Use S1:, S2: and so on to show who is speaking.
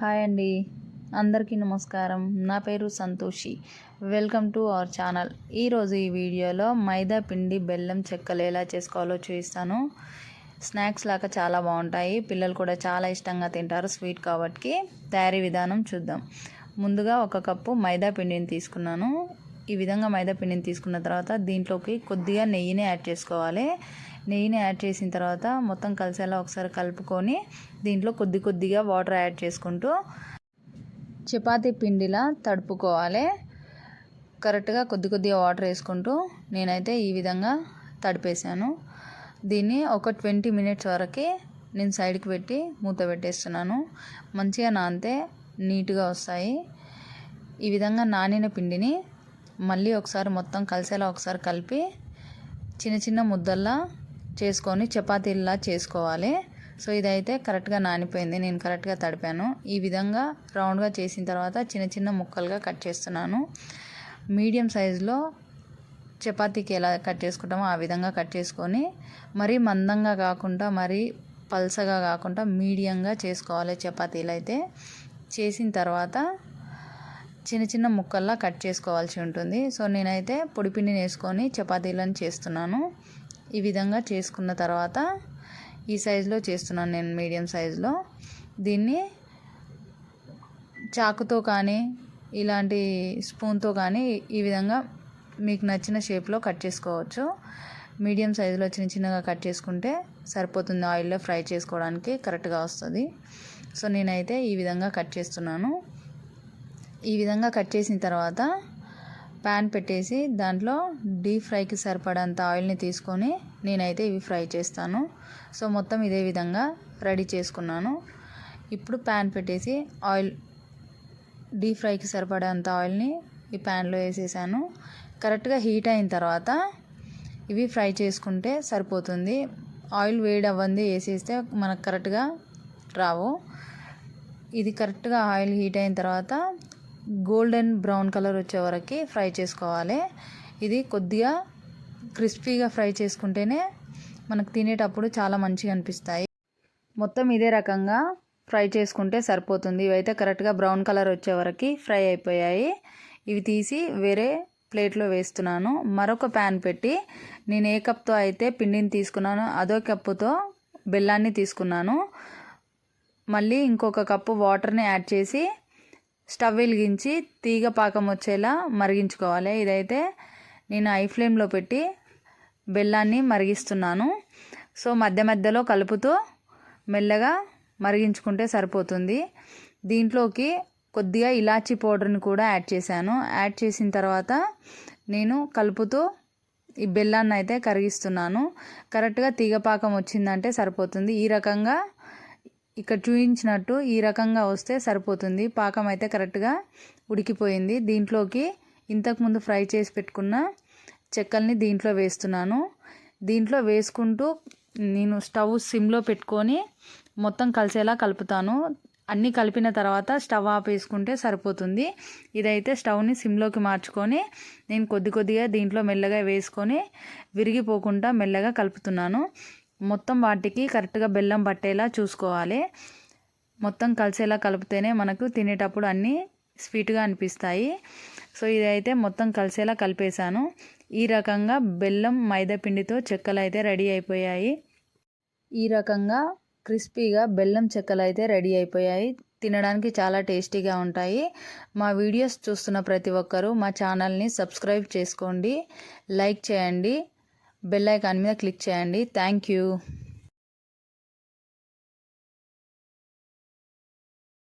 S1: Hi అండి. అందరికీ నమస్కారం. నా పేరు Santoshi. Welcome to our channel. ఈరోజు ఈ వీడియోలో మైదా పిండి బెల్లం చెక్కలు ఎలా చేసుకోవాలో చూపిస్తాను. స్నాక్స్ లాగా చాలా బాగుంటాయి. పిల్లలు కూడా చాలా ఇష్టంగా తింటారు స్వీట్ కాబట్టి. తయారీ విధానం చూద్దాం. ముందుగా ఒక కప్పు మైదా పిండిని తీసుకున్నాను. ఈ విధంగా మైదా పిండిని తీసుకున్న తర్వాత దీంట్లోకి కొద్దిగా నెయ్యిని యాడ్ చేసుకోవాలి. నెయ్యిని యాడ్ చేసిన తర్వాత మొత్తం కలిసేలా ఒకసారి కలుపుకొని దీంట్లో కొద్ది కొద్దిగా వాటర్ యాడ్ చేసుకుంటూ చపాతీ పిండిలా తడుపుకోవాలి. కరెక్ట్గా కొద్ది కొద్దిగా వాటర్ వేసుకుంటూ నేనైతే ఈ విధంగా తడిపేశాను. దీన్ని ఒక ట్వంటీ మినిట్స్ వరకు నేను సైడ్కి పెట్టి మూత పెట్టేస్తున్నాను. మంచిగా నానితే నీట్గా వస్తాయి. ఈ విధంగా నానిన పిండిని మళ్ళీ ఒకసారి మొత్తం కలిసేలా ఒకసారి కలిపి చిన్న చిన్న ముద్దల్లా చేసుకొని చపాతీలా చేసుకోవాలి. సో ఇదైతే కరెక్ట్గా నానిపోయింది. నేను కరెక్ట్గా తడిపాను. ఈ విధంగా రౌండ్గా చేసిన తర్వాత చిన్న చిన్న ముక్కలుగా కట్ చేస్తున్నాను. మీడియం సైజులో చపాతీకి ఎలా కట్ చేసుకుంటామో ఆ విధంగా కట్ చేసుకొని మరీ మందంగా కాకుండా మరీ పల్సగా కాకుండా మీడియంగా చేసుకోవాలి చపాతీలు అయితే. చేసిన తర్వాత చిన్న చిన్న ముక్కల్లా కట్ చేసుకోవాల్సి ఉంటుంది. సో నేనైతే పొడిపిండిని వేసుకొని చపాతీలను చేస్తున్నాను. ఈ విధంగా చేసుకున్న తర్వాత ఈ సైజులో చేస్తున్నాను నేను మీడియం సైజులో. దీన్ని చాకుతో కానీ ఇలాంటి స్పూన్తో కానీ ఈ విధంగా మీకు నచ్చిన షేప్లో కట్ చేసుకోవచ్చు. మీడియం సైజులో చిన్న చిన్నగా కట్ చేసుకుంటే సరిపోతుంది ఆయిల్లో ఫ్రై చేసుకోవడానికి కరెక్ట్గా వస్తుంది. సో నేనైతే ఈ విధంగా కట్ చేస్తున్నాను. ఈ విధంగా కట్ చేసిన తర్వాత ప్యాన్ పెట్టేసి దాంట్లో డీప్ ఫ్రైకి సరిపడంత ఆయిల్ని తీసుకొని నేనైతే ఇవి ఫ్రై చేస్తాను. సో మొత్తం ఇదే విధంగా రెడీ చేసుకున్నాను. ఇప్పుడు ప్యాన్ పెట్టేసి ఆయిల్ డీప్ ఫ్రైకి సరిపడంత ఆయిల్ని ఈ ప్యాన్లో వేసేసాను. కరెక్ట్గా హీట్ అయిన తర్వాత ఇవి ఫ్రై చేసుకుంటే సరిపోతుంది. ఆయిల్ వేడి అవ్వంది వేసేస్తే మనకు కరెక్ట్గా రావు. ఇది కరెక్ట్గా ఆయిల్ హీట్ అయిన తర్వాత గోల్డెన్ బ్రౌన్ కలర్ వచ్చే వరకు ఫ్రై చేసుకోవాలి. ఇది కొద్దిగా క్రిస్పీగా ఫ్రై చేసుకుంటేనే మనకు తినేటప్పుడు చాలా మంచిగా అనిపిస్తాయి. మొత్తం ఇదే రకంగా ఫ్రై చేసుకుంటే సరిపోతుంది. ఇవైతే కరెక్ట్గా బ్రౌన్ కలర్ వచ్చే వరకు ఫ్రై అయిపోయాయి. ఇవి తీసి వేరే ప్లేట్లో వేస్తున్నాను. మరొక ప్యాన్ పెట్టి నేను ఏ కప్తో అయితే పిండిని తీసుకున్నాను అదో కప్పుతో బెల్లాన్ని తీసుకున్నాను. మళ్ళీ ఇంకొక కప్పు వాటర్ని యాడ్ చేసి స్టవ్ వెలిగించి తీగ పాకం వచ్చేలా మరిగించుకోవాలి. ఇదైతే నేను ఐ ఫ్లేమ్లో పెట్టి బెల్లాన్ని మరిగిస్తున్నాను. సో మధ్య మధ్యలో కలుపుతూ మెల్లగా మరిగించుకుంటే సరిపోతుంది. దీంట్లోకి కొద్దిగా ఇలాచీ పౌడర్ని కూడా యాడ్ చేశాను. యాడ్ చేసిన తర్వాత నేను కలుపుతూ ఈ బెల్లాన్ని అయితే కరిగిస్తున్నాను. కరెక్ట్గా తీగపాకం వచ్చిందంటే సరిపోతుంది. ఈ రకంగా ఇక్కడ చూపించినట్టు ఈ రకంగా వస్తే సరిపోతుంది. పాకం అయితే కరెక్ట్గా ఉడికిపోయింది. దీంట్లోకి ఇంతకుముందు ఫ్రై చేసి పెట్టుకున్న చెక్కల్ని దీంట్లో వేస్తున్నాను. దీంట్లో వేసుకుంటూ నేను స్టవ్ సిమ్లో పెట్టుకొని మొత్తం కలిసేలా కలుపుతాను. అన్నీ కలిపిన తర్వాత స్టవ్ ఆపేసుకుంటే సరిపోతుంది. ఇదైతే స్టవ్ని సిమ్లోకి మార్చుకొని నేను కొద్ది కొద్దిగా దీంట్లో మెల్లగా వేసుకొని విరిగిపోకుండా మెల్లగా కలుపుతున్నాను. మొత్తం వాటికి కరెక్ట్గా బెల్లం పట్టేలా చూసుకోవాలి. మొత్తం కలిసేలా కలిపితేనే మనకు తినేటప్పుడు అన్నీ స్వీట్గా అనిపిస్తాయి. సో ఇదైతే మొత్తం కలిసేలా కలిపేశాను. ఈ రకంగా బెల్లం మైదా పిండితో చెక్కలు అయితే రెడీ అయిపోయాయి. ఈ రకంగా క్రిస్పీగా బెల్లం చెక్కలు అయితే రెడీ అయిపోయాయి. తినడానికి చాలా టేస్టీగా ఉంటాయి. మా వీడియోస్ చూస్తున్న ప్రతి ఒక్కరూ మా ఛానల్ని సబ్స్క్రైబ్ చేసుకోండి. లైక్ చేయండి. బెల్ ఐకాన్ మీద క్లిక్ చేయండి. Thank you.